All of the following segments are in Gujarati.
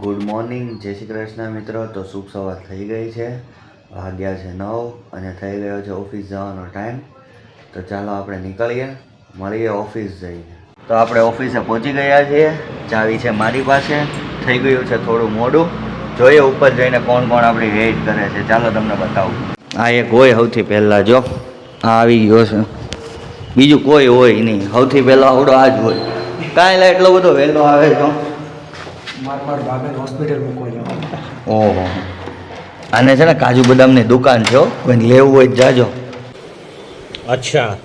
ગુડ મોર્નિંગ, જય શ્રી કૃષ્ણ મિત્રો. તો શુભ સવાર થઈ ગઈ છે. વાગ્યા છે નવ અને થઈ ગયો છે ઓફિસ જવાનો ટાઈમ. તો ચાલો આપણે નીકળીએ, મળીએ ઓફિસ જઈને. તો આપણે ઓફિસે પહોંચી ગયા છીએ. ચાવી છે મારી પાસે. થઈ ગયું છે થોડું મોડું. જોઈએ ઉપર જઈને કોણ કોણ આપણી વેઇટ કરે છે. ચાલો તમને બતાવું. આ એક હોય સૌથી પહેલાં, જો. આ આવી ગયો છે. બીજું કોઈ હોય નહીં. સૌથી પહેલાં આવડો આ જ હોય. કાંઈ એટલો બધો વહેલો આવે છો માર માર ઓહો. આને છે ને કાજુ બદામની દુકાન છે કોઈને લેવું હોય જાજો. અચ્છા.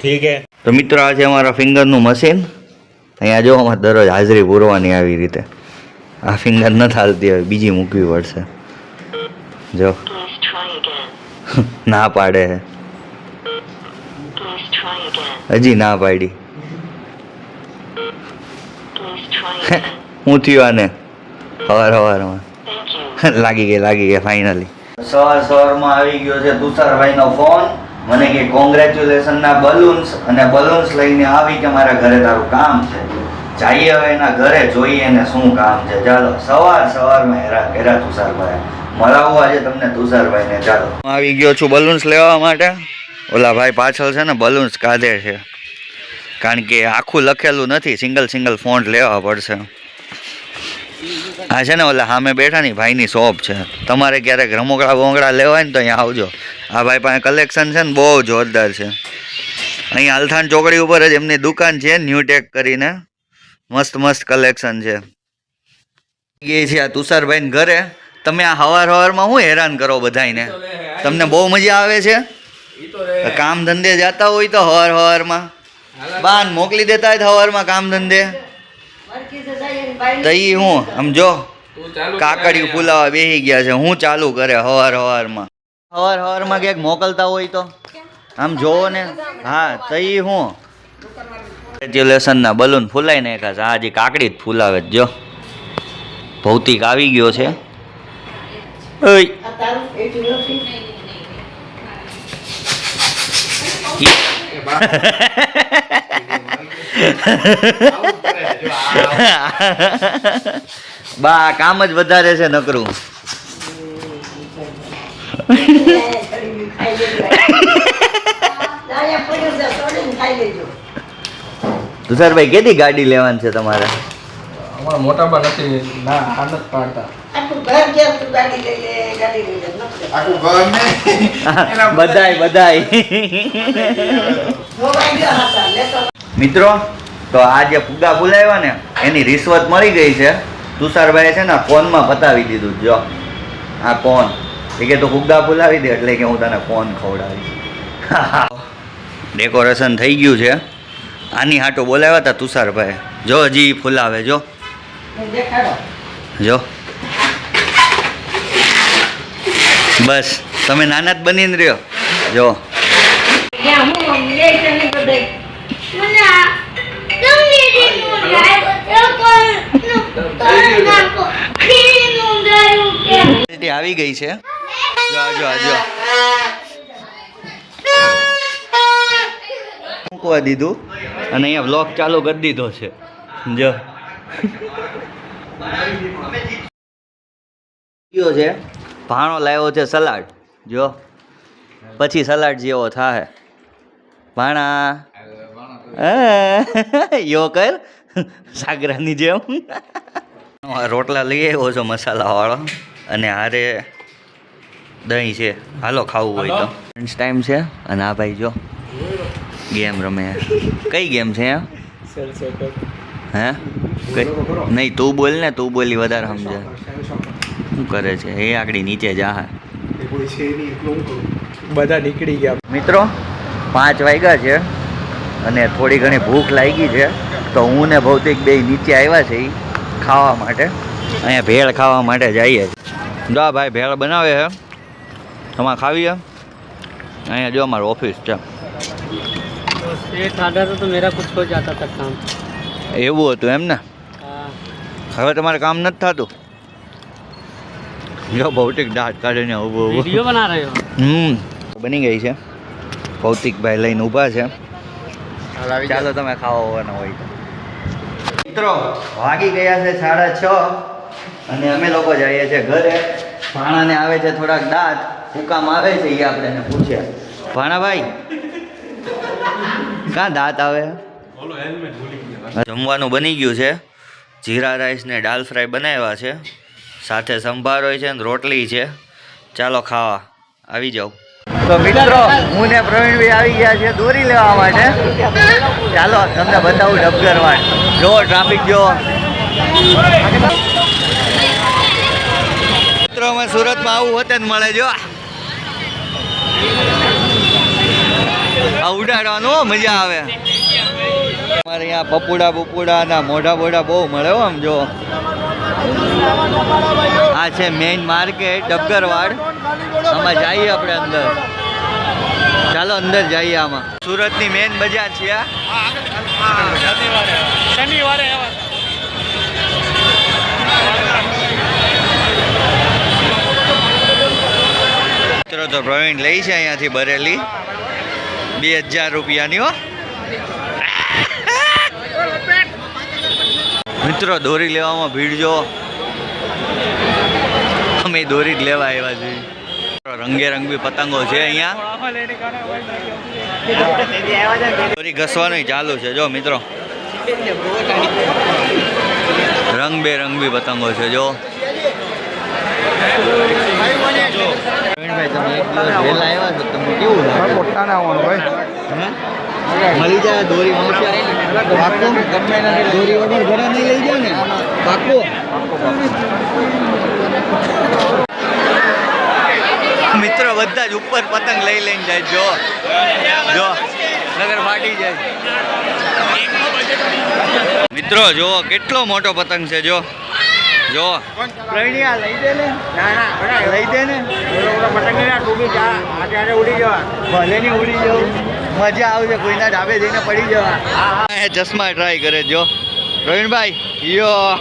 ઠીક હે. તો મિત્રો આ છે અમારા ફિંગરનું મશીન અહીંયા જો અમારે દરરોજ હાજરી પૂરવાની આવી રીતે. આ ફિંગર નથી હાલતી હવે બીજી મૂકવી પડશે. જો. ના પાડે હજી ના પાડી. હું થયું આને? હવાર હવારમાં. લાગી ગઈ લાગી ગઈ ફાઇનલી સવાર સવારમાં આવી ગયો છે તુષારભાઈનો ફોન મને કે કોંગ્રેચ્યુલેશન ના બલૂન્સ અને બલૂન્સ લઈને આવી કે મારા ઘરે તારું કામ છે. જઈએ હવે એના ઘરે જોઈએ ને શું કામ છે. ચાલો સવાર સવારમાં હેરા હેરા તુષારભાઈ. મળાવું આજે તમને તુષારભાઈને. ચાલો. હું આવી ગયો છું બલૂન્સ લેવા માટે. ઓલા ભાઈ પાછળ છે ને બલૂન્સ કાઢે છે. કારણ કે આખું લખેલું નથી. સિંગલ સિંગલ ફોન્ટ લેવા પડશે. આ છે ને ઓલા સામે બેઠા ની ભાઈની શોપ છે. તમારે ક્યારેક રમોકડા બોંગડા લેવા હોય ને તો અહીંયા આવજો. આ ભાઈ પાસે કલેક્શન છે ને બહુ જોરદાર છે. અહીંયા અલથાણ ચોકડી ઉપર જ એમની દુકાન છે ન્યૂટેક કરીને. મસ્ત મસ્ત કલેક્શન છે. એ છે આ તુષારભાઈ ઘરે. તમે આ હવાર હવારમાં હું હેરાન કરો બધાયને? તમને બહુ મજા આવે છે? કામ ધંધે જતા હોય તો હવાર હવારમાં. બાન મોકલી દેતા હોય તો હવારમાં કામ ધંધે. તો ઈ હું આમ જો કાકડિયું ફૂલાવા બેસી ગયા છે હું ચાલુ કરે હવાર હવારમાં. હવાર હવારમાં ક્યાંક મોકલતા હોય તો? આમ જોવો ને. હા તો ઈ હું. કોંગ્રેચ્યુલેશનના બલૂન ફૂલાઈ નાખ્યા છે. આ હજી કાકડી જ ફૂલાવે જ જો. ભૌતિક આવી ગયો છે. ઓય. બા કામ જ વધારે છે નકરું. તુષારભાઈ કેદી ગાડી લેવાની છે તમારે? અમારા મોટા નથી ના આ પાડતા. બધાય બધાય. મિત્રો તો આ જે ફુગ્ગા ફૂલાવ્યા ને એની રિશ્વત મળી ગઈ છે. તુષારભાઈએ છે ને ફોનમાં બતાવી દીધું. જો આ કોન એ કે તો ફુગ્ગા ફૂલાવી દે એટલે કે હું તને કોન ખવડાવીશ. ડેકોરેશન થઈ ગયું છે. આની હાટો બોલાવ્યા હતા તુષારભાઈ જો હજી ફૂલાવે જો. જો. બસ તમે નાના જ બનીને રહ્યો. જો. આવી ગઈ છે. જો આ જો આ મૂકવા દીધું અને અહીંયા બ્લોક ચાલુ કરી દીધો છે. જો. કયો છે? ભાણો લાવ્યો છે સલાડ. જો. પછી સલાડ જેવો થાય ભાણા. યો કર. સાગરાની જેમ. રોટલા લઈ આવ્યો છો મસાલાવાળો. અને હારે દહીં છે. હાલો ખાવું હોય તો. લંચ ટાઈમ છે. અને આ ભાઈ જો ગેમ રમે. કઈ ગેમ છે? હે? કઈ? નહીં તું બોલ ને તું બોલી વધારે સમજે. શું કરે છે? એ આગળ નીચે જા. બધા નીકળી ગયા. મિત્રો પાંચ વાગ્યા છે. અને થોડી ઘણી ભૂખ લાગી છે તો હું ને ભૌતિક બે નીચે આવ્યા છે એ ખાવા માટે. અહીંયા ભેળ ખાવા માટે જઈએ છીએ. જો ભાઈ ભેળ બનાવે છે. તમારે ખાવીએ અહીંયા જો અમારી ઓફિસ છે. એવું હતું એમ ને? હવે તમારે કામ નથી થતું? જો ભૌતિક દાંત કાઢીને ઊભો ઊભો. બની ગઈ છે. ભૌતિકભાઈ લઈને ઊભા છે. ચાલો તમે ખાવા હોવાના હોય મિત્રો વાગી ગયા છે સાડા છ અને અમે લોકો જઈએ છીએ ઘરે. ભાણાને આવે છે થોડાક દાંત. હુકામ આવે છે એ આપણે એને પૂછ્યા ભાણાભાઈ ક્યાં દાંત આવે? જમવાનું બની ગયું છે. જીરા રાઈસ ને દાલ ફ્રાય બનાવ્યા છે. સાથે સંભાર હોય છે ને રોટલી છે. ચાલો ખાવા. આવી જાઓ. તો મિત્રો, હું ને પ્રવીણભાઈ આવી ગયા છે દોરી લેવા માટે. ચાલો, તમને બતાવું ડબગરવાડ જો ટ્રાફિક જો મિત્રો, અમે સુરતમાં આવું હોતે જ મળે જો ઉડાડવાનું મજા આવે. અમારે અહીંયા પપુડા બપુડા ના મોઢા બોઢા બહુ મળે આમ જો આ છે મેઇન માર્કેટ ડબગરવાડ આમાં જઈએ આપણે અંદર. ચાલો અંદર જઈએ આમાં. સુરતની મેઇન બજાર છે આ. શનિવારે મિત્રો તો પ્રવીણ લઈ છે અહીંયાથી બરેલી. બે હજાર રૂપિયાની હો. મિત્રો દોરી લેવામાં ભીડ જો. અમે દોરી જ લેવા આવ્યા છીએ. રંગેરંગી પતંગો છે અહીંયા. ઘસવાનું ચાલુ છે. જો મિત્રો રંગબેરંગી પતંગો છે જો? મળી જાય દોરી ગમે દોરી વગર ઘરે નહીં લઈ જાય ને. પાક્કો મિત્રો બધા જ ઉપર પતંગ લઈ લઈને જાય જો. જો નગર ફાટી જાય. મિત્રો જો કેટલો મોટો પતંગ છે જો. જો પ્રણિયા લઈ દે ને. લઈ દે ને. ભલે ની ઉડી જવું. મજા આવશે કોઈના ડાબે જઈને પડી જવા. એ ચશ્મા ટ્રાય કરે જો. પ્રવીણભાઈ યો.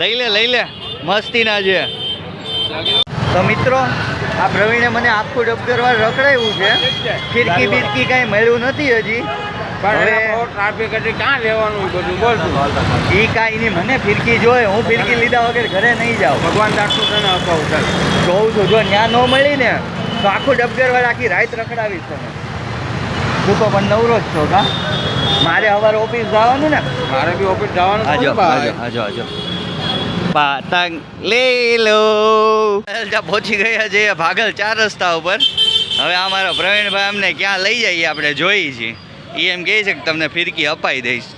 લઈ લે લઈ લે. મસ્તી ના છે. તો મિત્રો આ પ્રવીણે મને આખું ડબગરવાર રખડાયું છે. ફિરકી બિરકી કાંઈ મળ્યું નથી હજી. હવે ટ્રાફિક હતી ક્યાં લેવાનું બધું? બોલતું ઈ કાંઈ નહીં મને ફિરકી જોઈએ હું ફિરકી લીધા વગર ઘરે નહીં જાઉં. ભગવાન દાખલું તને અપાવું ચાલ. જોઉં છું જો ત્યાં ન મળી ને તો આખું ડબગરવાર આખી રાત રખડાવીશ તમે તું તો પણ નવરો જ છો કા? મારે સવારે ઓફિસ જવાનું ને. મારે બી ઓફિસ જવાનું. આજો આજો આજો પતંગ લઈ લો. પહોંચી ગયા છે ભાગલ ચાર રસ્તા ઉપર. હવે અમારા પ્રવીણભાઈ અમને ક્યાં લઈ જઈએ આપણે જોઈએ છીએ. એ એમ કહે છે કે તમને ફિરકી અપાઈ દઈશ.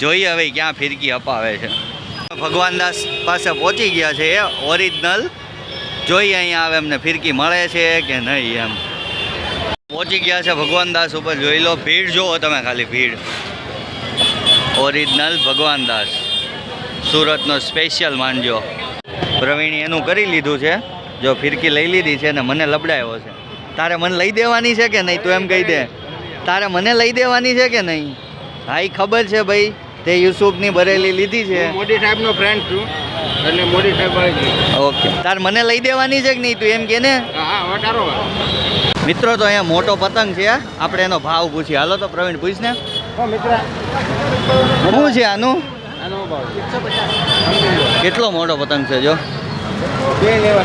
જોઈએ હવે ક્યાં ફિરકી અપાવે છે. ભગવાનદાસ પાસે પહોંચી ગયા છે એ ઓરિજિનલ. જોઈએ અહીંયા હવે અમને ફિરકી મળે છે કે નહીં એમ. પહોંચી ગયા છે ભગવાનદાસ ઉપર જોઈ લો ભીડ, જુઓ તમે ખાલી ભીડ. ઓરિજિનલ ભગવાનદાસ સુરતનો સ્પેશિયલ માનજો પ્રવીણે એનું કરી લીધું છે. જો ફિરકી લઈ લીધી છે ને મને લબડાયો છે. તારે મને લઈ દેવાની છે કે નહીં? તું એમ કહી દે. તારે મને લઈ દેવાની છે કે નહીં? હા ઈ ખબર છે ભાઈ તે યુસુફની બરેલી લીધી છે. મોદી સાહેબનો ફ્રેન્ડ છું. એટલે મોદી સાહેબ ઓકે. તાર મને લઈ દેવાની છે કે નહીં તું એમ કે ને? મિત્રો તો અહીંયા મોટો પતંગ છે આપણે એનો ભાવ પૂછીએ. હાલો તો પ્રવીણ પૂછ ને મિત્ર. શું છે આનું? આનો ભાવ કેટલો મોટો પતંગ છે જો? બે લેવા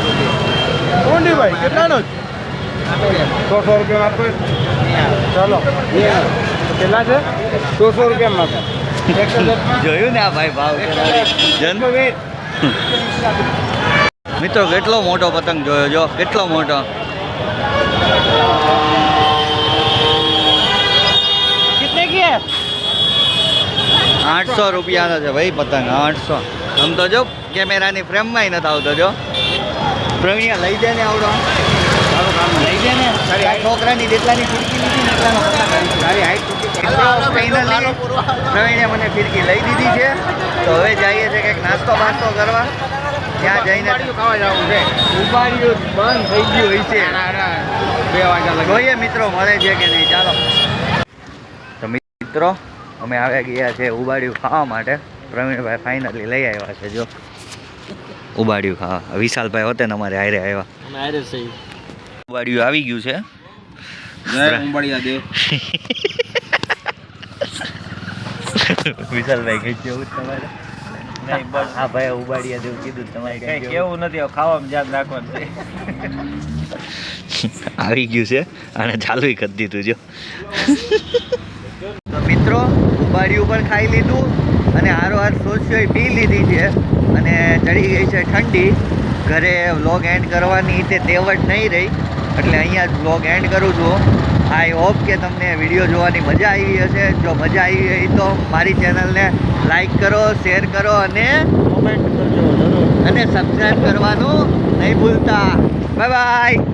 કોંડી ભાઈ કેટલાનો સો સો રૂપિયા આપો ચાલો. કેટલા છે? સો સો રૂપિયા આપો જોયું ને આ ભાઈ ભાવ જન્મવીર મિત્રો કેટલો મોટો પતંગ જોયો જો? કેટલો મોટો? આઠસો રૂપિયાનો છે ભાઈ પતંગ આઠસો. આમ તો જો કેમેરાની ફ્રેમમાં નથી આવતો જો. પ્રવીણિયા લઈ જાય ને આવડો. લઈ જાય ને. તારી છોકરાની જેટલાની ફિરકી લીધી ને એટલાનો તારી હાઈટ ફાઇનલી પ્રવીણે મને ફિરકી લઈ દીધી છે. તો હવે જઈએ છે કંઈક નાસ્તો બાસ્તો કરવા. ત્યાં જઈને ખાવા જવું છે. ઉપાડ્યું બંધ થઈ ગયું હોય છે. બે વાગ્યા જોઈએ મિત્રો મળે છે કે નહીં. ચાલો. તો મિત્રો અમે આવ્યા ગયા છે ઉબાડ્યું ખાવા માટે. પ્રવીણભાઈ ફાઇનલી લઈ આવ્યા છે જો. ઉબાડ્યું ખાવા. વિશાલભાઈ હોતે ને અમારે હારે આવ્યા. ઉબાડ્યું આવી ગયું છે. જય ઉંબડિયા દેવ. વિશાલભાઈ કઈ કેવું તમારે? નહીં બસ. હા ભાઈ ઉબાડિયા જેવું કીધું તમારે કઈ કેવું નથી હવે ખાવામાં ધ્યાન રાખવાનું છે. આવી ગયું છે. અને ચાલુ કરી દીધું જો. મિત્રો ઉબાડિયું પણ ખાઈ લીધું અને હારો હાર સોસિયોય પી લીધી છે. અને ચડી ગઈ છે ઠંડી. ઘરે વ્લોગ એન્ડ કરવાની તે તેવડ નહીં રહી. એટલે અહીંયા જ વ્લોગ એન્ડ કરું છું. આઈ હોપ કે તમને વીડિયો જોવાની મજા આવી હશે. જો મજા આવી હોય તો મારી ચેનલને લાઈક કરો શેર કરો અને કોમેન્ટ કરજો અને સબસ્ક્રાઈબ કરવાનું નહીં ભૂલતા. Bye bye